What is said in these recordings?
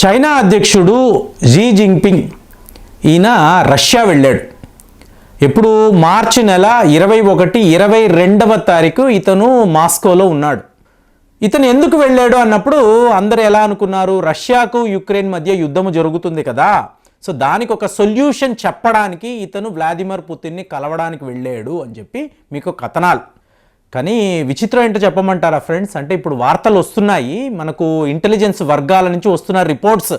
China అధ్యక్షుడు G Jinping ఈయన Russia వెళ్ళాడు. ఇప్పుడు మార్చి నెల ఇరవై ఒకటి ఇరవై రెండవ తారీఖు ఇతను మాస్కోలో ఉన్నాడు. ఇతను ఎందుకు వెళ్ళాడు అన్నప్పుడు అందరు ఎలా అనుకున్నారు? రష్యాకు యుక్రెయిన్ మధ్య యుద్ధము జరుగుతుంది కదా. సో దానికి ఒక సొల్యూషన్ చెప్పడానికి ఇతను వ్లాదిమిర్ పుతిన్ని కలవడానికి వెళ్ళాడు అని చెప్పి మీకు కథనాలు. కానీ విచిత్రం ఏంటో చెప్పమంటారా ఫ్రెండ్స్ అంటే ఇప్పుడు వార్తలు వస్తున్నాయి. మనకు ఇంటెలిజెన్స్ వర్గాల నుంచి వస్తున్న రిపోర్ట్స్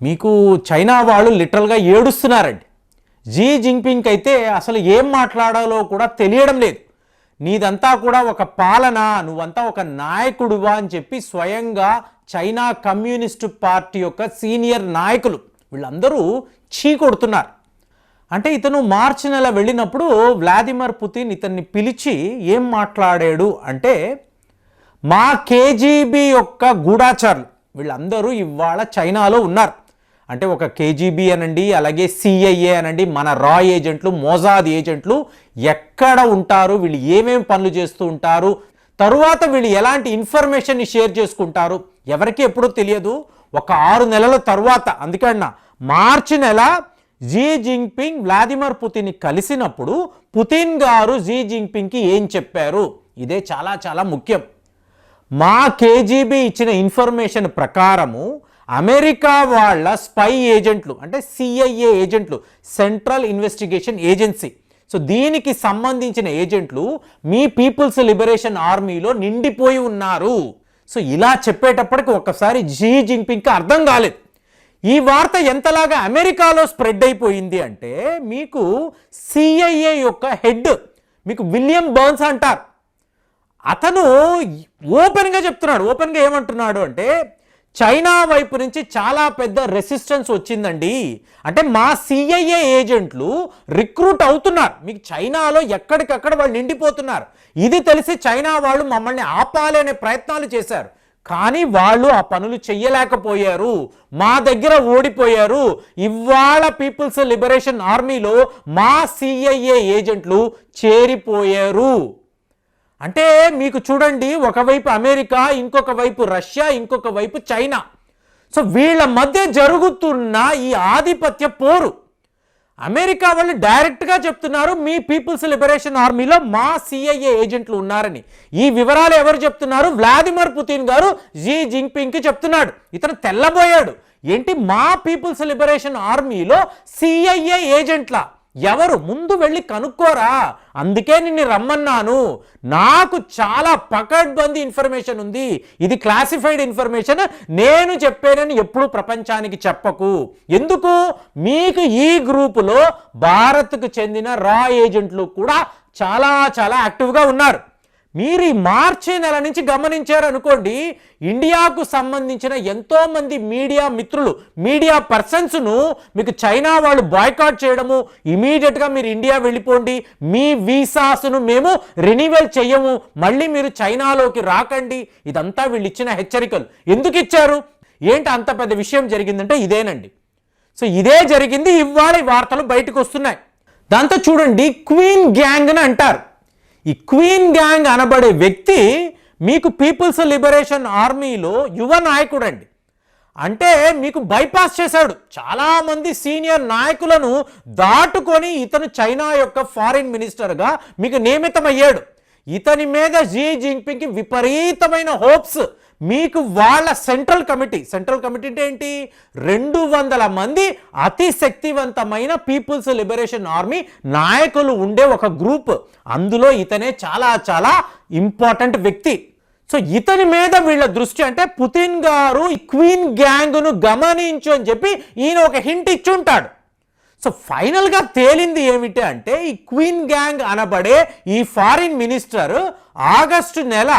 మీకు చైనా వాళ్ళు లిటరల్గా ఏడుస్తున్నారండి. జీ జింగ్పింగ్ అయితే అసలు ఏం మాట్లాడాలో కూడా తెలియడం లేదు. నీదంతా కూడా ఒక పాలన నువ్వంతా ఒక నాయకుడువా అని చెప్పి స్వయంగా చైనా కమ్యూనిస్టు పార్టీ యొక్క సీనియర్ నాయకులు వీళ్ళందరూ చీ కొడుతున్నారు. అంటే ఇతను మార్చి నెల వెళ్ళినప్పుడు వ్లాదిమిర్ పుతిన్ ఇతన్ని పిలిచి ఏం మాట్లాడాడు అంటే మా కేజీబీ యొక్క గూఢాచారులు వీళ్ళందరూ ఇవాళ చైనాలో ఉన్నారు. అంటే ఒక కేజీబీ అనండి అలాగే సిఐఏ అనండి మన రా ఏజెంట్లు మోజాద్ ఏజెంట్లు ఎక్కడ ఉంటారు వీళ్ళు ఏమేమి పనులు చేస్తూ ఉంటారు తరువాత వీళ్ళు ఎలాంటి ఇన్ఫర్మేషన్ని షేర్ చేసుకుంటారు ఎవరికి ఎప్పుడూ తెలియదు. ఒక ఆరు నెలల తరువాత అందుకన్నా మార్చి నెల జీ జింగ్పింగ్ వ్లాదిమిర్ పుతిన్ని కలిసినప్పుడు పుతిన్ గారు జీ జింగ్పింగ్కి ఏం చెప్పారు? ఇదే చాలా చాలా ముఖ్యం. మా కేజీబీ ఇచ్చిన ఇన్ఫర్మేషన్ ప్రకారము అమెరికా వాళ్ళ స్పై ఏజెంట్లు అంటే సిఐఏ ఏజెంట్లు సెంట్రల్ ఇన్వెస్టిగేషన్ ఏజెన్సీ సో దీనికి సంబంధించిన ఏజెంట్లు మీ పీపుల్స్ లిబరేషన్ ఆర్మీలో నిండిపోయి ఉన్నారు. సో ఇలా చెప్పేటప్పటికి ఒక్కసారి జీ జింగ్పింగ్కి అర్థం కాలేదు. ఈ వార్త ఎంతలాగా అమెరికాలో స్ప్రెడ్ అయిపోయింది అంటే మీకు సిఐఏ యొక్క హెడ్ మీకు విలియం బర్న్స్ అంటారు. అతను ఓపెన్గా చెప్తున్నాడు. ఓపెన్గా ఏమంటున్నాడు అంటే చైనా వైపు నుంచి చాలా పెద్ద రెసిస్టెన్స్ వచ్చిందండి. అంటే మా సిఐఏ ఏజెంట్లు రిక్రూట్ అవుతున్నారు. మీకు చైనాలో ఎక్కడికక్కడ వాళ్ళు నిండిపోతున్నారు. ఇది తెలిసి చైనా వాళ్ళు మమ్మల్ని ఆపాలి అనే ప్రయత్నాలు చేశారు. కానీ వాళ్ళు ఆ పనులు చెయ్యలేకపోయారు. మా దగ్గర ఓడిపోయారు. ఇవాళ పీపుల్స్ లిబరేషన్ ఆర్మీలో మా సిఐఏ ఏజెంట్లు చేరిపోయారు. అంటే మీకు చూడండి ఒకవైపు అమెరికా ఇంకొక వైపు రష్యా ఇంకొక వైపు చైనా. సో వీళ్ళ మధ్య జరుగుతున్న ఈ ఆధిపత్య పోరు. అమెరికా వాళ్ళు డైరెక్ట్గా చెప్తున్నారు మీ పీపుల్స్ లిబరేషన్ ఆర్మీలో మా సిఐఏ ఏజెంట్లు ఉన్నారని. ఈ వివరాలు ఎవరు చెప్తున్నారు? వ్లాదిమిర్ పుతిన్ గారు జీ జింగ్పింగ్కి చెప్తున్నాడు. ఇతను తెల్లబోయాడు. ఏంటి? మా పీపుల్స్ లిబరేషన్ ఆర్మీలో సిఐఏ ఏజెంట్ల? ఎవరు ముందు వెళ్ళి కనుక్కోరా? అందుకే నిన్ను రమ్మన్నాను. నాకు చాలా పకడ్బందీ ఇన్ఫర్మేషన్ ఉంది. ఇది క్లాసిఫైడ్ ఇన్ఫర్మేషన్. నేను చెప్పానని ఎప్పుడు ప్రపంచానికి చెప్పకు. ఎందుకు? మీకు ఈ గ్రూపులో భారత్కు చెందిన రా ఏజెంట్లు కూడా చాలా చాలా యాక్టివ్గా ఉన్నారు. మీరు ఈ మార్చి నెల నుంచి గమనించారు అనుకోండి ఇండియాకు సంబంధించిన ఎంతోమంది మీడియా మిత్రులు మీడియా పర్సన్స్ను మీకు చైనా వాళ్ళు బాయ్కాట్ చేయడము ఇమీడియట్గా మీరు ఇండియా వెళ్ళిపోండి మీ వీసాస్ను మేము రెన్యువల్ చెయ్యము మళ్ళీ మీరు చైనాలోకి రాకండి. ఇదంతా వీళ్ళు ఇచ్చిన హెచ్చరికలు. ఎందుకు ఇచ్చారు? ఏంటి అంత పెద్ద విషయం జరిగిందంటే ఇదేనండి. సో ఇదే జరిగింది ఇవాళ వార్తలు బయటకు వస్తున్నాయి. దాంతో చూడండి క్వీన్ గ్యాంగ్ అని అంటారు. ఈ క్వీన్ గ్యాంగ్ అనబడే వ్యక్తి మీకు పీపుల్స్ లిబరేషన్ ఆర్మీలో యువ నాయకుడు అండి అంటే మీకు బైపాస్ చేశాడు. చాలామంది సీనియర్ నాయకులను దాటుకొని ఇతను చైనా యొక్క ఫారిన్ మినిస్టర్గా మీకు నియమితమయ్యాడు. ఇతని మీద జీ జింగ్పింగ్కి విపరీతమైన హోప్స్. మీకు వాళ్ళ సెంట్రల్ కమిటీ సెంట్రల్ కమిటీ అంటే ఏంటి? రెండు వందల మంది అతి శక్తివంతమైన పీపుల్స్ లిబరేషన్ ఆర్మీ నాయకులు ఉండే ఒక గ్రూప్. అందులో ఇతనే చాలా చాలా ఇంపార్టెంట్ వ్యక్తి. సో ఇతని మీద వీళ్ళ దృష్టి అంటే పుతిన్ గారు ఈ క్వీన్ గ్యాంగ్ను గమనించు అని చెప్పి ఈయన ఒక హింట్ ఇచ్చి ఉంటాడు. సో ఫైనల్గా తేలింది ఏమిటి అంటే ఈ క్వీన్ గ్యాంగ్ అనబడే ఈ ఫారిన్ మినిస్టర్ ఆగస్టు నెల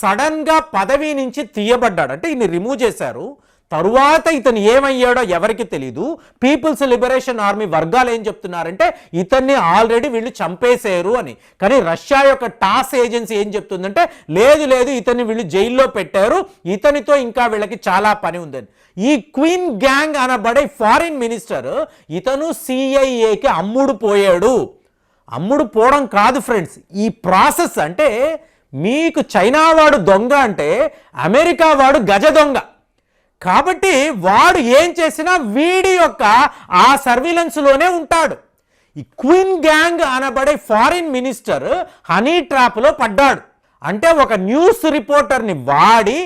సడన్గా పదవి నుంచి తీయబడ్డాడు. అంటే ఈయన రిమూవ్ చేశారు. తరువాత ఇతను ఏమయ్యాడో ఎవరికి తెలీదు. పీపుల్స్ లిబరేషన్ ఆర్మీ వర్గాలు ఏం చెప్తున్నారంటే ఇతన్ని ఆల్రెడీ వీళ్ళు చంపేశారు అని. కానీ రష్యా యొక్క టాస్ ఏజెన్సీ ఏం చెప్తుందంటే లేదు లేదు ఇతన్ని వీళ్ళు జైల్లో పెట్టారు. ఇతనితో ఇంకా వీళ్ళకి చాలా పని ఉందని. ఈ క్వీన్ గ్యాంగ్ అనబడే ఫారిన్ మినిస్టర్ ఇతను సిఐఏకి అమ్ముడు పోయాడు. అమ్ముడు పోవడం కాదు ఫ్రెండ్స్. ఈ ప్రాసెస్ అంటే మీకు చైనా వాడు దొంగ అంటే అమెరికా వాడు గజ దొంగ. కాబట్టి వాడు ఏం చేసినా వీడి యొక్క ఆ సర్వీలెన్స్లోనే ఉంటాడు. ఈ క్వీన్ గ్యాంగ్ అనబడే ఫారిన్ మినిస్టర్ హనీ ట్రాప్లో పడ్డాడు. అంటే ఒక న్యూస్ రిపోర్టర్ని వాడి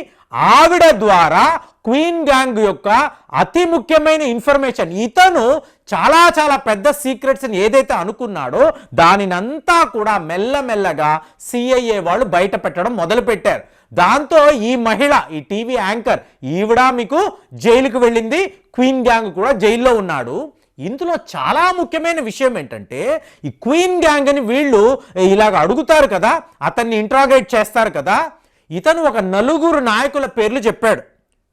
ఆవిడ ద్వారా క్వీన్ గ్యాంగ్ యొక్క అతి ముఖ్యమైన ఇన్ఫర్మేషన్ ఇతను చాలా చాలా పెద్ద సీక్రెట్స్ని ఏదైతే అనుకున్నాడో దానినంతా కూడా మెల్లమెల్లగా సిఐఏ వాళ్ళు బయట పెట్టడం మొదలుపెట్టారు. దాంతో ఈ మహిళ ఈ టీవీ యాంకర్ ఈవిడ మీకు జైలుకు వెళ్ళింది. క్వీన్ గ్యాంగ్ కూడా జైల్లో ఉన్నాడు. ఇందులో చాలా ముఖ్యమైన విషయం ఏంటంటే ఈ క్వీన్ గ్యాంగ్ అని వీళ్ళు ఇలాగ అడుగుతారు కదా అతన్ని ఇంట్రాగేట్ చేస్తారు కదా ఇతను ఒక నలుగురు నాయకుల పేర్లు చెప్పాడు.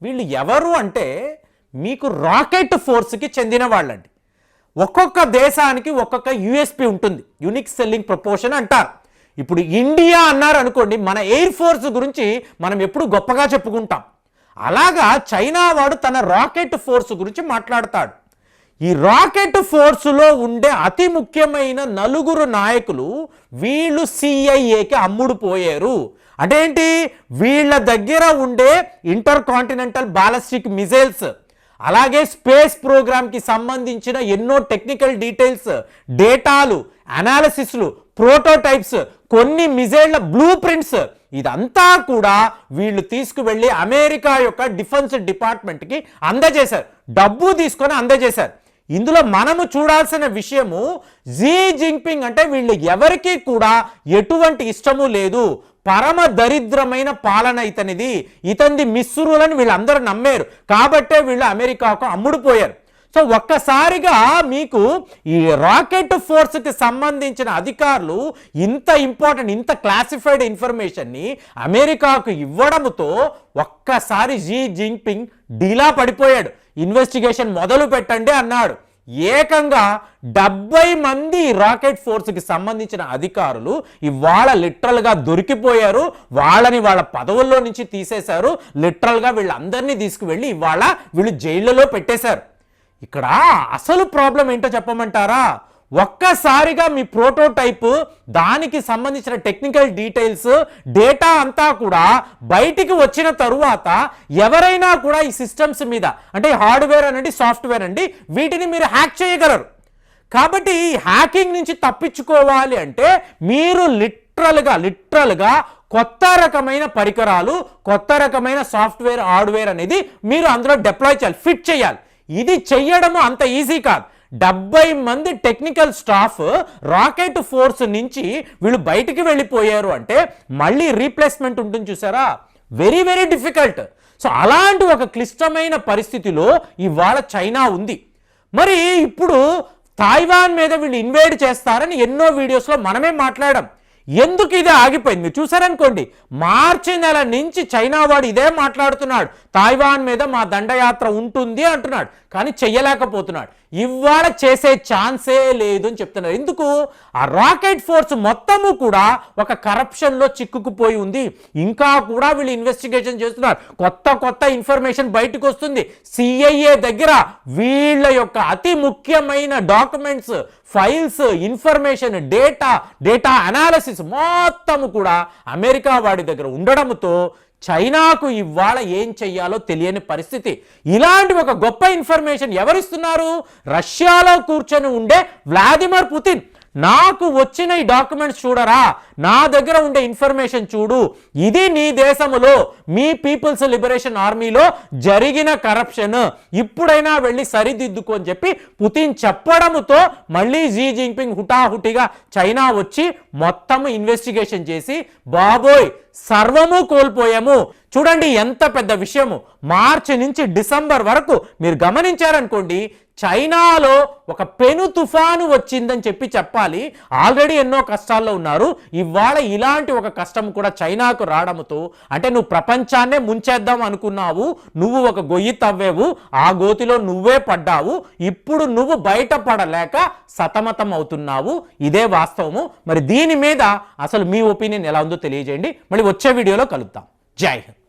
వీళ్ళు ఎవరు అంటే మీకు రాకెట్ ఫోర్స్కి చెందిన వాళ్ళండి. ఒక్కొక్క దేశానికి ఒక్కొక్క యుఎస్పి ఉంటుంది. యునిక్ సెల్లింగ్ ప్రపోర్షన్ అంటారు. ఇప్పుడు ఇండియా అన్నారు అనుకోండి మన ఎయిర్ ఫోర్స్ గురించి మనం ఎప్పుడు గొప్పగా చెప్పుకుంటాం. అలాగా చైనా వాడు తన రాకెట్ ఫోర్స్ గురించి మాట్లాడతాడు. ఈ రాకెట్ ఫోర్సులో ఉండే అతి ముఖ్యమైన నలుగురు నాయకులు వీళ్ళు సిఐఏకి అమ్ముడు పోయారు. అంటే ఏంటి వీళ్ళ దగ్గర ఉండే ఇంటర్ కాంటినెంటల్ బాలస్టిక్ మిజైల్స్ అలాగే స్పేస్ ప్రోగ్రామ్కి సంబంధించిన ఎన్నో టెక్నికల్ డీటెయిల్స్ డేటాలు అనాలిసిస్లు ప్రోటోటైప్స్ కొన్ని మిజైళ్ళ బ్లూ ప్రింట్స్ ఇదంతా కూడా వీళ్ళు తీసుకువెళ్ళి అమెరికా యొక్క డిఫెన్స్ డిపార్ట్మెంట్కి అందజేశారు. డబ్బు తీసుకొని అందజేశారు. ఇందులో మనము చూడాల్సిన విషయము జీ జింగ్పింగ్ అంటే వీళ్ళు ఎవరికి కూడా ఎటువంటి ఇష్టము లేదు. పరమ దరిద్రమైన పాలన ఇతనిది. ఇతనిది మిస్సురులని వీళ్ళందరూ నమ్మారు. కాబట్టే వీళ్ళు అమెరికాకు అమ్ముడుపోయారు. సో ఒక్కసారిగా మీకు ఈ రాకెట్ ఫోర్స్కి సంబంధించిన అధికారులు ఇంత ఇంపార్టెంట్ ఇంత క్లాసిఫైడ్ ఇన్ఫర్మేషన్ని అమెరికాకు ఇవ్వడంతో ఒక్కసారి జీ జింపింగ్ డీలా పడిపోయాడు. ఇన్వెస్టిగేషన్ మొదలు పెట్టండి అన్నాడు. ఏకంగా డెబ్బై మంది రాకెట్ ఫోర్స్కి సంబంధించిన అధికారులు ఇవాళ లిటరల్గా దొరికిపోయారు. వాళ్ళని వాళ్ళ పదవుల్లో నుంచి తీసేశారు. లిటరల్గా వీళ్ళందరినీ తీసుకువెళ్ళి ఇవాళ వీళ్ళు జైళ్ళలో పెట్టేశారు. ఇక్కడ అసలు ప్రాబ్లం ఏంటో చెప్పమంటారా? ఒక్కసారిగా మీ ప్రోటోటైప్ దానికి సంబంధించిన టెక్నికల్ డీటెయిల్స్ డేటా అంతా కూడా బయటికి వచ్చిన తరువాత ఎవరైనా కూడా ఈ సిస్టమ్స్ మీద అంటే హార్డ్వేర్ అనండి సాఫ్ట్వేర్ అండి వీటిని మీరు హ్యాక్ చేయగలరు. కాబట్టి ఈ హ్యాకింగ్ నుంచి తప్పించుకోవాలి అంటే మీరు లిటరల్గా లిటరల్గా కొత్త రకమైన పరికరాలు కొత్త రకమైన సాఫ్ట్వేర్ హార్డ్వేర్ అనేది మీరు అందులో డిప్లాయ్ చేయాలి ఫిట్ చేయాలి. ఇది చెయ్యడము అంత ఈజీ కాదు. డెబ్బై మంది టెక్నికల్ స్టాఫ్ రాకెట్ ఫోర్స్ నుంచి వీళ్ళు బయటికి వెళ్ళిపోయారు అంటే మళ్ళీ రీప్లేస్మెంట్ ఉంటుంది చూసారా? Very very difficult. సో అలాంటి ఒక క్లిష్టమైన పరిస్థితిలో ఇవాళ చైనా ఉంది. మరి ఇప్పుడు తాయివాన్ మీద వీళ్ళు ఇన్వైడ్ చేస్తారని ఎన్నో వీడియోస్లో మనమే మాట్లాడాం. ఎందుకు ఇది ఆగిపోయింది? మీరు చూసారనుకోండి మార్చి నెల నుంచి చైనా వాడు ఇదే మాట్లాడుతున్నాడు. తాయివాన్ మీద మా దండయాత్ర ఉంటుంది అంటున్నాడు. కానీ చెయ్యలేకపోతున్నాడు. ఇవాళ చేసే ఛాన్సే లేదు అని చెప్తున్నారు. ఎందుకు? ఆ రాకెట్ ఫోర్స్ మొత్తము కూడా ఒక కరప్షన్లో చిక్కుకుపోయి ఉంది. ఇంకా కూడా వీళ్ళు ఇన్వెస్టిగేషన్ చేస్తున్నారు. కొత్త కొత్త ఇన్ఫర్మేషన్ బయటకు వస్తుంది. సిఐఏ దగ్గర వీళ్ళ యొక్క అతి ముఖ్యమైన documents files information data data analysis మొత్తము కూడా అమెరికా వాడి దగ్గర ఉండడంతో చైనాకు ఇవాళ ఏం చెయ్యాలో తెలియని పరిస్థితి. ఇలాంటి ఒక గొప్ప ఇన్ఫర్మేషన్ ఎవరిస్తున్నారు? రష్యాలో కూర్చొని ఉండే వ్లాదిమిర్ పుతిన్. నాకు వచ్చిన ఈ డాక్యుమెంట్స్ చూడరా? నా దగ్గర ఉండే ఇన్ఫర్మేషన్ చూడు. ఇది నీ దేశములో మీ పీపుల్స్ లిబరేషన్ ఆర్మీలో జరిగిన కరప్షన్. ఇప్పుడైనా వెళ్ళి సరిదిద్దుకు అని చెప్పి పుతిన్ చెప్పడముతో మళ్ళీ జీ జింపింగ్ హుటాహుటిగా చైనా వచ్చి మొత్తం ఇన్వెస్టిగేషన్ చేసి బాబోయ్ సర్వము కోల్పోయాము. చూడండి ఎంత పెద్ద విషయము. మార్చి నుంచి డిసెంబర్ వరకు మీరు గమనించారనుకోండి చైనాలో ఒక పెను తుఫాను వచ్చిందని చెప్పి చెప్పాలి. ఆల్రెడీ ఎన్నో కష్టాల్లో ఉన్నారు. ఇవాళ ఇలాంటి ఒక కష్టం కూడా చైనాకు రావడంతో అంటే నువ్వు ప్రపంచాన్నే ముంచేద్దాం అనుకున్నావు నువ్వు ఒక గొయ్యి తవ్వేవు ఆ గోతిలో నువ్వే పడ్డావు ఇప్పుడు నువ్వు బయటపడలేక సతమతం అవుతున్నావు. ఇదే వాస్తవము. మరి దీని మీద అసలు మీ ఒపీనియన్ ఎలా ఉందో తెలియజేయండి. మళ్ళీ వచ్చే వీడియోలో కలుద్దాం. జై హింద్.